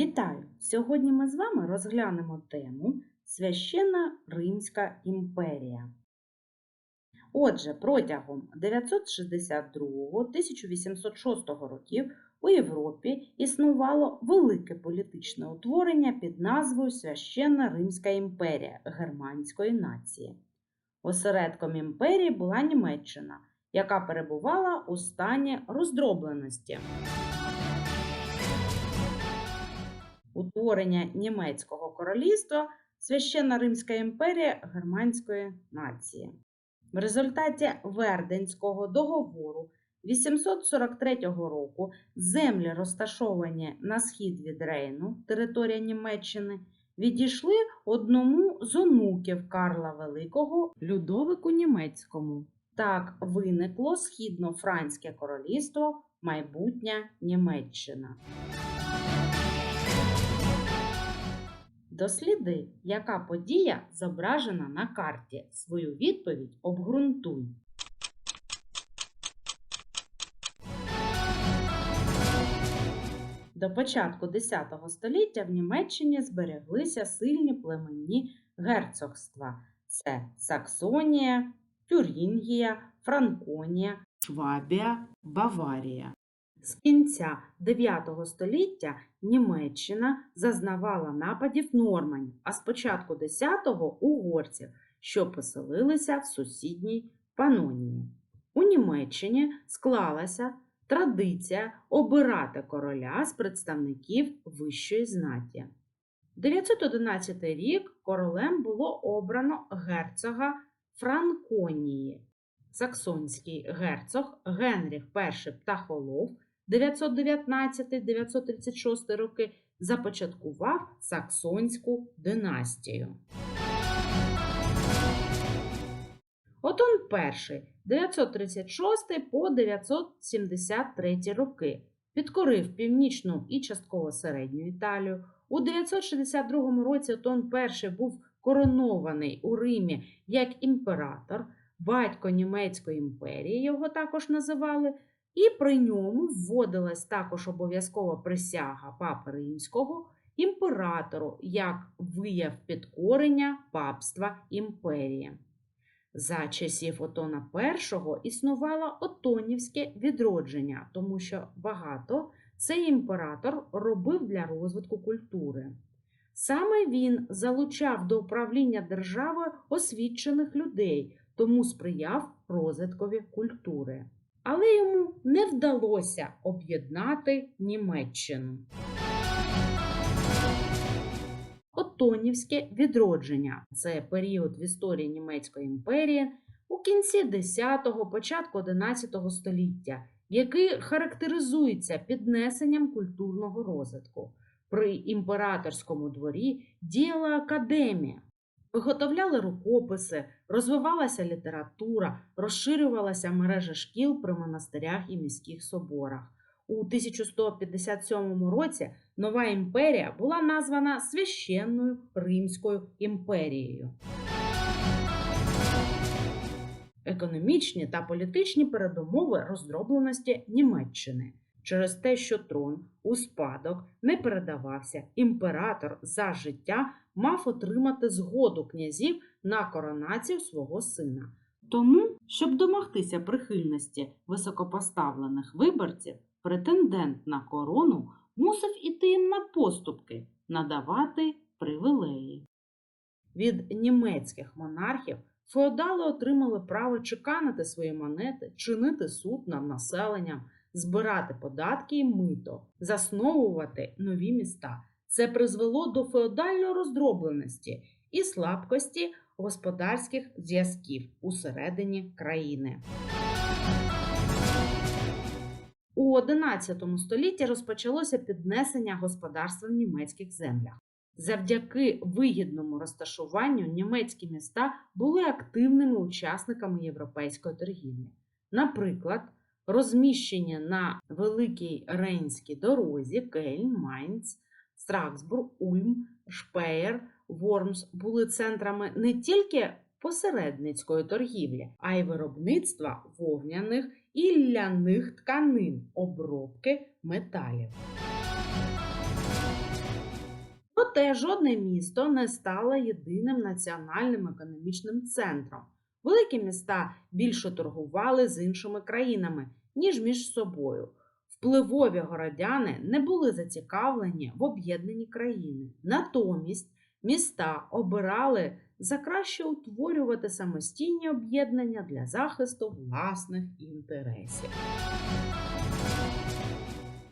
Вітаю! Сьогодні ми з вами розглянемо тему Священна Римська імперія. Отже, протягом 962-1806 років у Європі існувало велике політичне утворення під назвою Священна Римська імперія германської нації. Осередком імперії була Німеччина, яка перебувала у стані роздробленості. Утворення німецького королівства Священна Римська імперія германської нації. В результаті Верденського договору 843 року землі, розташовані на схід від Рейну, територія Німеччини, відійшли одному з онуків Карла Великого Людовику Німецькому. Так виникло східно-франське королівство, майбутня Німеччина. Досліди, яка подія зображена на карті. Свою відповідь обґрунтуй. До початку X століття в Німеччині збереглися сильні племенні герцогства: це Саксонія, Тюрінгія, Франконія, Швабія, Баварія. З кінця 9 століття Німеччина зазнавала нападів норманів, а з початку 10-го угорців, що поселилися в сусідній Панонії. У Німеччині склалася традиція обирати короля з представників вищої знаті. 911 рік королем було обрано герцога Франконії. Саксонський герцог Генріх І Птахолов 919-936 роки започаткував Саксонську династію. Отон І 936 по 973 роки підкорив північну і частково середню Італію. У 962 році Отон І був коронований у Римі як імператор, батько Німецької імперії його також називали. І при ньому вводилась також обов'язкова присяга папи римського імператору як вияв підкорення папства імперії. За часів Отона І існувало отонівське відродження, тому що багато цей імператор робив для розвитку культури. Саме він залучав до управління державою освічених людей, тому сприяв розвиткові культури але йому не вдалося об'єднати Німеччину. Отонівське відродження це період в історії Німецької імперії у кінці 10-го, початку 11 століття, який характеризується піднесенням культурного розвитку. При імператорському дворі діяла академія, Виготовляли рукописи, розвивалася література, розширювалася мережа шкіл при монастирях і міських соборах. У 1157 році нова імперія була названа Священною Римською імперією. Економічні та політичні передумови роздробленості Німеччини. Через те, що трон у спадок не передавався, імператор за життя мав отримати згоду князів на коронацію свого сина. Тому, щоб домогтися прихильності високопоставлених виборців, претендент на корону мусив іти їм на поступки, надавати привілеї. Від німецьких монархів феодали отримали право чеканити свої монети, чинити суд над населенням, збирати податки і мито, засновувати нові міста. Це призвело до феодальної роздробленості і слабкості господарських зв'язків усередині країни. У XI столітті розпочалося піднесення господарства в німецьких землях. Завдяки вигідному розташуванню німецькі міста були активними учасниками європейської торгівлі. Наприклад, розміщення на Великій Рейнській дорозі Кельн, Майнц, Страксбург, Ульм, Шпеєр, Вормс були центрами не тільки посередницької торгівлі, а й виробництва вовняних і ляних тканин, обробки металів. Проте жодне місто не стало єдиним національним економічним центром. Великі міста більше торгували з іншими країнами, ніж між собою. Впливові городяни не були зацікавлені в об'єднанні країни. Натомість міста обирали за краще утворювати самостійні об'єднання для захисту власних інтересів.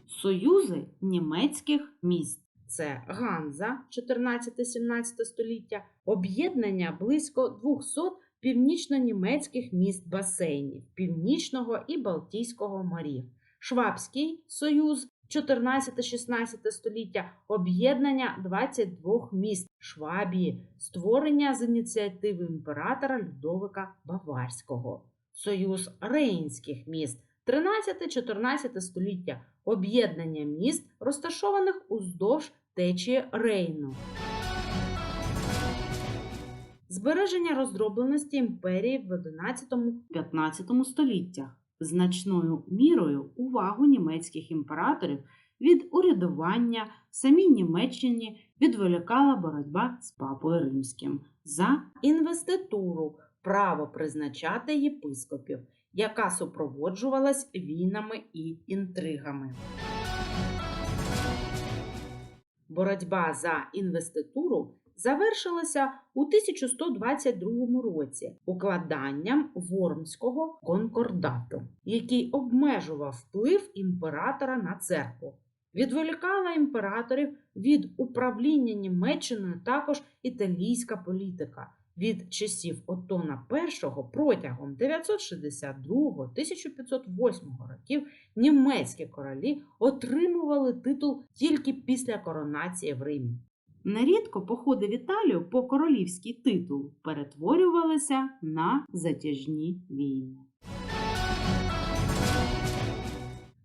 Союзи німецьких міст. Це Ганза 14-17 століття, об'єднання близько 200 північно-німецьких міст басейнів Північного і Балтійського морів. Швабський союз 14-16 століття об'єднання 22 міст Швабії, створення з ініціативи імператора Людовика Баварського. Союз Рейнських міст 13-14 століття об'єднання міст, розташованих уздовж течії Рейну. Збереження роздробленості імперії в 11-15 століттях. Значною мірою увагу німецьких імператорів від урядування в самій Німеччині відволікала боротьба з папою римським за інвеституру, право призначати єпископів, яка супроводжувалась війнами і інтригами. Боротьба за інвеституру завершилася у 1122 році укладанням Вормського конкордату, який обмежував вплив імператора на церкву. Відволікала імператорів від управління Німеччиною також італійська політика. Від часів Отона І протягом 962-1508 років німецькі королі отримували титул тільки після коронації в Римі. Нерідко походи в Італію по королівський титул перетворювалися на затяжні війни.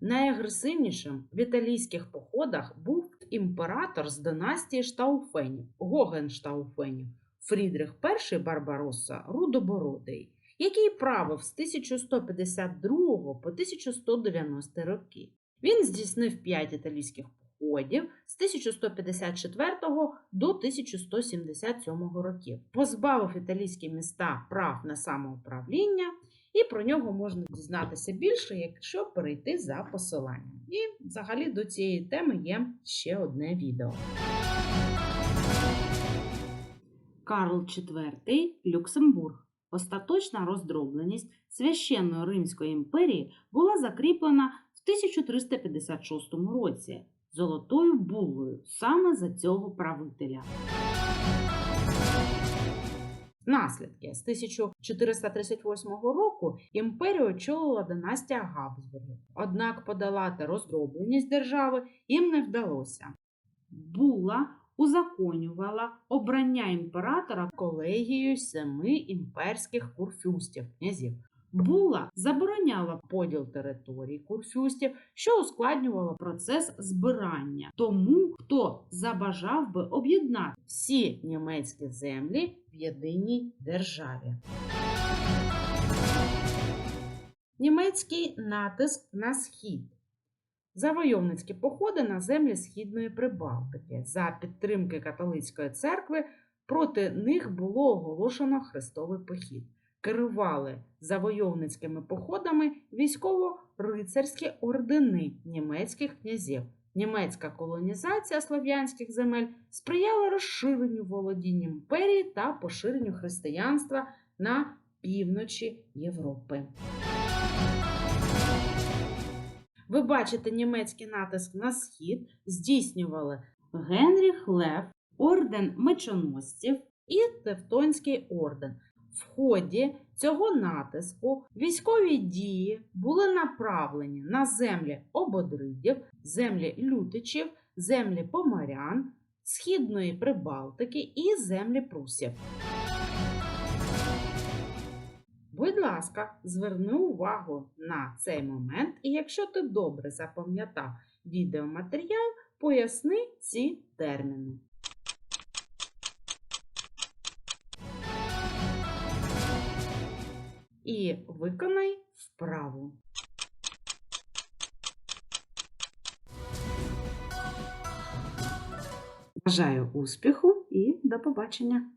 Найагресивнішим в італійських походах був імператор з династії Штауфенів, Гогенштауфенів, Фрідрих І Барбаросса Рудобородий, який правив з 1152 по 1190 роки. Він здійснив п'ять італійських походів з 1154 до 1177 років, позбавив італійські міста прав на самоуправління, і про нього можна дізнатися більше, якщо перейти за посиланням. І взагалі до цієї теми є ще одне відео. Карл IV Люксембург. Остаточна роздробленість священної Римської імперії була закріплена в 1356 році золотою буллою саме за цього правителя. Наслідки з 1438 року імперію очолила династія Габсбургів, однак подолати роздробленість держави їм не вдалося. Була узаконювала обрання імператора колегією семи імперських курфюстів князів. Була забороняла поділ територій курфюстів, що ускладнювало процес збирання тому, хто забажав би об'єднати всі німецькі землі в єдиній державі. Німецький натиск на схід. Завойовницькі походи на землі Східної Прибалтики. За підтримки католицької церкви проти них було оголошено хрестовий похід. Керували завойовницькими походами військово-рицарські ордени німецьких князів. Німецька колонізація слов'янських земель сприяла розширенню володінь імперії та поширенню християнства на півночі Європи. Ви бачите німецький натиск на схід здійснювали Генріх Лев, орден мечоносців і Тевтонський орден. В ході цього натиску військові дії були направлені на землі ободридів, землі лютичів, землі поморян, Східної Прибалтики і землі прусів. Будь ласка, зверни увагу на цей момент, і якщо ти добре запам'ятав відеоматеріал, поясни ці терміни. І виконай вправу. Бажаю успіху і до побачення!